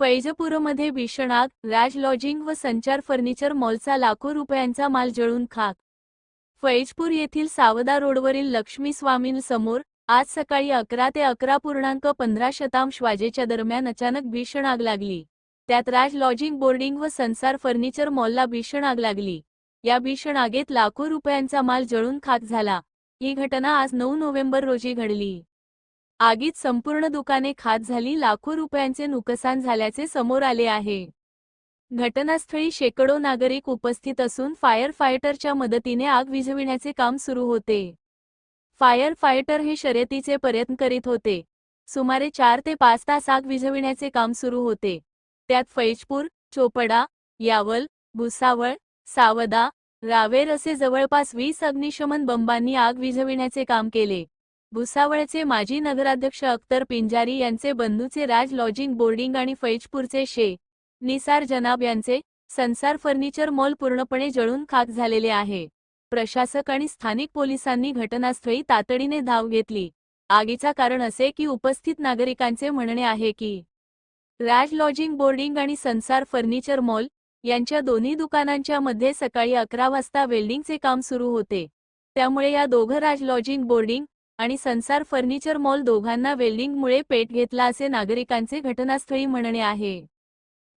फैजपूरमध्ये भीषण आग राज लॉजिंग व संचार फर्निचर मॉलचा लाखो रुपयांचा माल जळून खाक. फैजपूर येथील सावदा रोडवरील लक्ष्मी स्वामीं समोर आज सकाळी अकरा ते अकरा पूर्णांक पंधरा शतांश वाजेच्या दरम्यान अचानक भीषण आग लागली. त्यात राज लॉजिंग बोर्डिंग व संसार फर्निचर मॉलला भीषण आग लागली. या भीषण आगीत लाखो रुपयांचा माल जळून खाक झाला. ही घटना आज नऊ नोव्हेंबर रोजी घडली. आगीत संपूर्ण दुकाने खात झाली लाखो रुपयांचे नुकसान झाल्याचे समोर आले आहे. घटनास्थळी शेकडो नागरिक उपस्थित असून फायर फायटरच्या मदतीने आग विझविण्याचे काम सुरू होते. फायर फायटर हे शर्यतीचे प्रयत्न करीत होते. सुमारे चार ते पाच तास आग विझविण्याचे काम सुरू होते. त्यात फैजपूर चोपडा यावल भुसावळ सावदा रावेर असे जवळपास वीस अग्निशमन बंबांनी आग विझविण्याचे काम केले. भुसावळचे माजी नगराध्यक्ष अख्तर पिंजारी यांचे बंधूचे राज लॉजिंग बोर्डिंग आणि फैजपूरचे शे. निसार जनाब यांचे संसार फर्निचर मॉल पूर्णपणे जळून खाक झालेले आहे. प्रशासक आणि स्थानिक पोलिसांनी घटनास्थळी तातडीने धाव घेतली. आगीचा कारण असे की उपस्थित नागरिकांचे म्हणणे आहे की राज लॉजिंग बोर्डिंग आणि संसार फर्निचर मॉल यांच्या दोन्ही दुकानांच्या मध्ये सकाळी अकरा वाजता वेल्डिंगचे काम सुरू होते. त्यामुळे या दोघं राज लॉजिंग बोर्डिंग आणि संसार फर्निचर मॉल दोघांना वेल्डिंगमुळे पेट घेतला असे नागरिकांचे घटनास्थळी म्हणणे आहे.